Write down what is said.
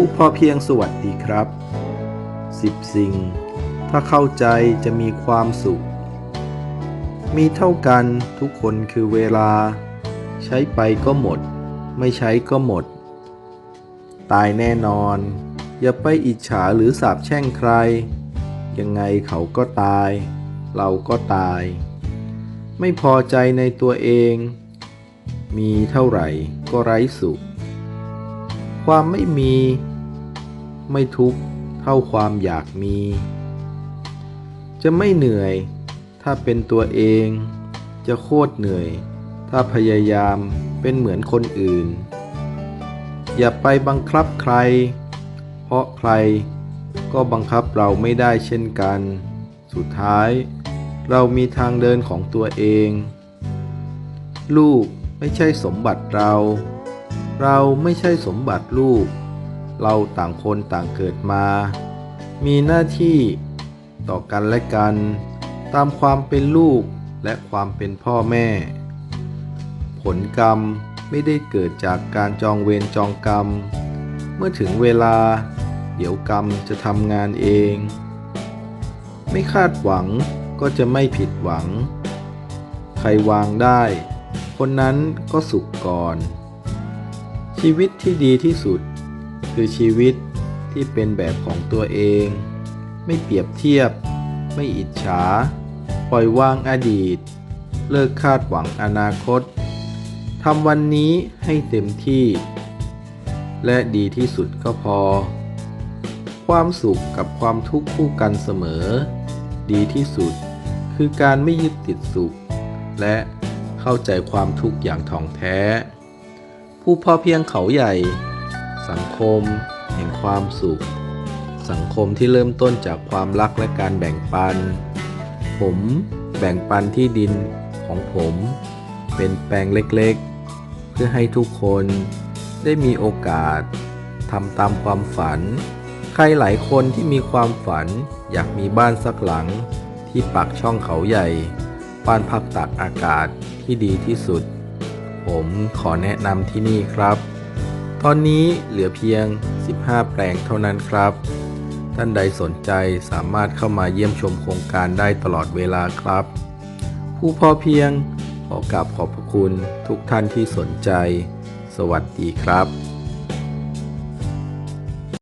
ผู้พอเพียงสวัสดีครับ สิบสิ่ง ถ้าเข้าใจจะมีความสุข มีเท่ากันทุกคนคือเวลา ใช้ไปก็หมด ไม่ใช้ก็หมด ตายแน่นอน อย่าไปอิจฉาหรือสาบแช่งใคร ยังไงเขาก็ตาย เราก็ตาย ไม่พอใจในตัวเอง มีเท่าไหร่ก็ไร้สุข ความไม่มี ไม่ทุกข์เท่าความอยากมี จะไม่เหนื่อย ถ้าเป็นตัวเอง จะโคตรเหนื่อย ถ้าพยายามเป็นเหมือนคนอื่น อย่าไปบังคับใคร เพราะใครก็บังคับเราไม่ได้เช่นกัน สุดท้าย เรามีทางเดินของตัวเอง ลูกไม่ใช่สมบัติเรา เราไม่ใช่สมบัติลูก เราต่างคนต่างเกิดมา มีหน้าที่ต่อกันและกัน ตามความเป็นลูกและความเป็นพ่อแม่ ผลกรรมไม่ได้เกิดจากการจองเวรจองกรรม เมื่อถึงเวลา เดี๋ยวกรรมจะทำงานเอง ไม่คาดหวังก็จะไม่ผิดหวัง ใครวางได้ คนนั้นก็สุขก่อน ชีวิตที่ดีที่สุด คือชีวิตที่เป็นแบบของตัวเอง ไม่เปรียบเทียบ ไม่อิจฉา ปล่อยวางอดีต เลิกคาดหวังอนาคตทำวันนี้ให้เต็มที่ และดีที่สุดก็พอ ความสุขกับความทุกข์คู่กันเสมอ ดีที่สุด คือการไม่ยึดติดสุข และเข้าใจความทุกข์อย่างท่องแท้ ผู้พอเพียงเขาใหญ่ สังคมแห่งความสุข สังคมที่เริ่มต้นจากความรักและการแบ่งปัน ผมแบ่งปันที่ดินของผม เป็นแปลงเล็กๆ เพื่อให้ทุกคนได้มีโอกาสทำตามความฝัน ใครหลายคนที่มีความฝันอยากมีบ้านสักหลังที่ปากช่องเขาใหญ่ บ้านพักตากอากาศที่ดีที่สุด ผมขอแนะนำที่นี่ครับ ตอนนี้เหลือเพียง 15 แปลงเท่านั้นครับ ท่านใดสนใจสามารถเข้ามาเยี่ยมชมโครงการได้ตลอดเวลาครับ ผู้พอเพียงขอกราบขอบพระคุณทุกท่านที่สนใจ สวัสดีครับ